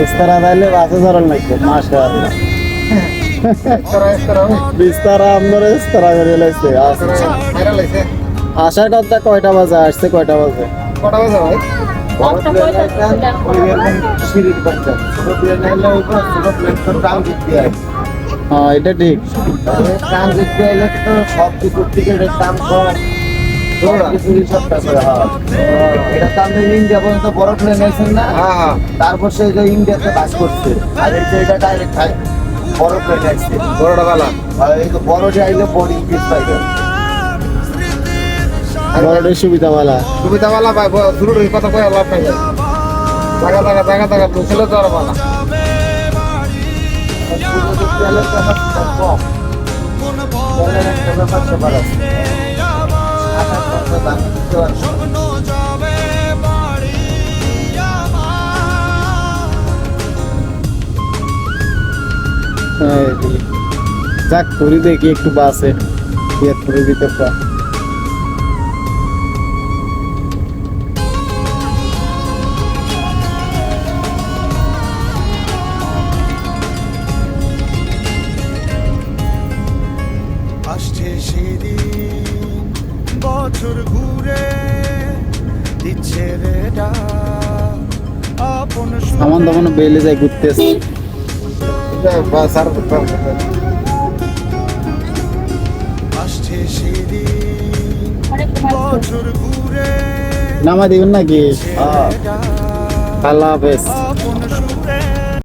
বিস্তারা দিলে বাসে ধরল নাকি মাসা বিস্তারা আমরা বিস্তারা করে লাগছে আসার কথা কয়টা বাজে আসছে কয়টা বাজে? হ্যাঁ এটা ঠিক। সব কিছুর টিকিটের দাম কম এটা তো আপনি ইন্ডিয়া পর্যন্ত বড় প্লেন নিয়েছেন না? তারপর সে যে ইন্ডিয়াতে বাস করছে। আর এটা ডাইরেক্ট বড় প্লেন আসছে বড়টা বালা এই তো আইলে বড় ইংলিশ পাইবে বড়টাই সুবিধাওয়ালা। সুবিধা বালা ভাই শুরু কথা কয়ে লাভ নাই জায়গা জায়গা জায়গা জায়গা ঢুকলে তো আর বালা কম। একটা ব্যাপার আছে দিতে। যাক করি দেখি একটু বাসে ইয়ারপুরের ভিতরটা আসছে সেদিন বছর ঘুরে দিচ্ছে রে আপন সামান দামান বেলে যায় ঘুরতেছে। আসছে সেদিন বছর ঘুরে নামা দিবেন নাকি? আল্লাহ হাফেজ।